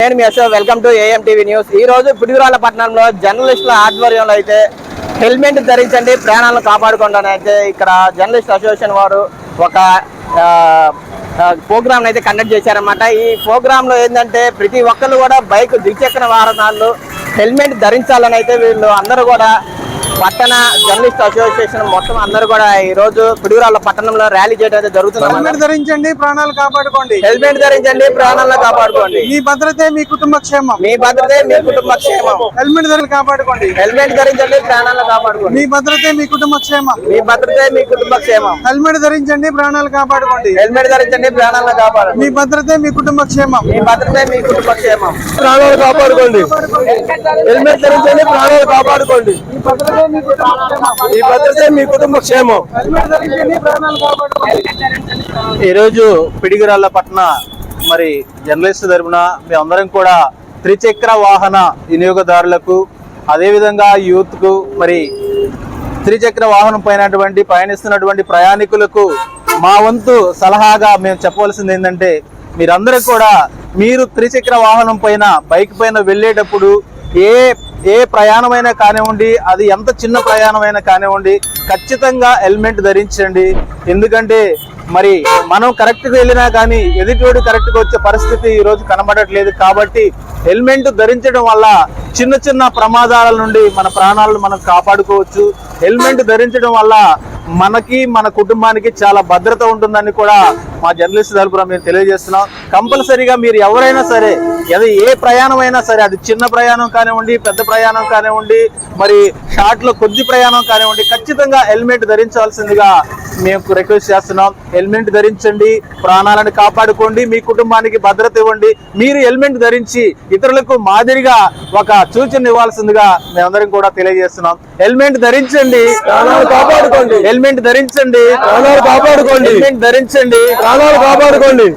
నేను మీ Ashok welcome to AM TV news ఈ రోజు పిడుగురాల పట్టణంలో జర్నలిస్టుల ఆధ్వర్యంలో అయితే హెల్మెట్ ధరించండి ప్రాణాలను కాపాడుకోండి అని అయితే ఇక్కడ జర్నలిస్ట్ అసోసియేషన్ వారు ఒక ప్రోగ్రామ్ అయితే కండక్ట్ చేశారనమాట ఈ ప్రోగ్రామ్లో ఏంటంటే ప్రతి ఒక్కరు కూడా బైక్ ద్విచక్ర వాహనాలు హెల్మెట్ ధరించాలని అయితే వీళ్ళు అందరూ కూడా పట్టణ జర్నలిస్ట్ అసోసియేషన్ మొత్తం అందరూ కూడా ఈ రోజు పిడుగురాల పట్టణంలో ర్యాలీ చేయడం అయితే జరుగుతుంది హెల్మెట్ ధరించండి ప్రాణాలు కాపాడుకోండి. హెల్మెట్ ధరించండి ప్రాణాలను కాపాడుకోండి. మీ భద్రతే మీ కుటుంబ క్షేమం. మీ భద్రతే మీ కుటుంబ క్షేమం. హెల్మెట్ ధరలు కాపాడుకోండి. హెల్మెట్ ధరించండి ప్రాణాలను కాపాడుకోండి. మీ భద్రతే మీ కుటుంబ క్షేమం. మీ భద్రతే మీ కుటుంబ క్షేమం. హెల్మెట్ ధరించండి ప్రాణాలు కాపాడుకోండి. హెల్మెట్ ధరించండి ప్రాణాలను కాపాడండి. మీ భద్రతే మీ కుటుంబ క్షేమం. మీ భద్రతే మీ కుటుంబ క్షేమం. ప్రాణాలు కాపాడుకోండి. హెల్మెట్ ధరించండి ప్రాణాలు కాపాడుకోండి. ఈ భద్రతే మీ కుటుంబ క్షేమం. ఈరోజు పిడిగిరాళ్ళ పట్న మరి జర్నలిస్ట్ తరపున మేమందరం కూడా త్రిచక్ర వాహన వినియోగదారులకు అదేవిధంగా యూత్కు మరి త్రిచక్ర వాహనం పైనటువంటి పయనిస్తున్నటువంటి ప్రయాణికులకు మా వంతు సలహాగా మేము చెప్పవలసింది ఏంటంటే మీరందరూ కూడా మీరు త్రిచక్ర వాహనం పైన బైక్ పైన వెళ్ళేటప్పుడు ఏ ఏ ప్రయాణమైనా కానివ్వండి అది ఎంత చిన్న ప్రయాణమైనా కానివ్వండి ఖచ్చితంగా హెల్మెట్ ధరించండి. ఎందుకంటే మరి మనం కరెక్ట్గా వెళ్ళినా కానీ ఎదుటివాడు కరెక్ట్గా వచ్చే పరిస్థితి ఈరోజు కనబడట్లేదు. కాబట్టి హెల్మెట్ ధరించడం వల్ల చిన్న చిన్న ప్రమాదాల నుండి మన ప్రాణాలను మనం కాపాడుకోవచ్చు. హెల్మెట్ ధరించడం వల్ల మనకి మన కుటుంబానికి చాలా భద్రత ఉంటుందని కూడా మా జర్నలిస్ట్ తరపున మేము తెలియజేస్తున్నాం. కంపల్సరీగా మీరు ఎవరైనా సరే అది ఏ ప్రయాణం అయినా సరే అది చిన్న ప్రయాణం కానివ్వండి పెద్ద ప్రయాణం కానివ్వండి మరి షార్ట్లో కొద్ది ప్రయాణం కానివ్వండి ఖచ్చితంగా హెల్మెట్ ధరించాల్సిందిగా మేము రిక్వెస్ట్ చేస్తున్నాం. హెల్మెట్ ధరించండి ప్రాణాలను కాపాడుకోండి మీ కుటుంబానికి భద్రత ఇవ్వండి. మీరు హెల్మెట్ ధరించి ఇతరులకు మాదిరిగా ఒక సూచన ఇవ్వాల్సిందిగా మేమందరం కూడా తెలియజేస్తున్నాం. హెల్మెట్ ధరించండి కాపాడుకోండి. హెల్మెట్ ధరించండి కాపాడుకోండి. హెల్మెట్ ధరించండి. కాపాడుకోండి.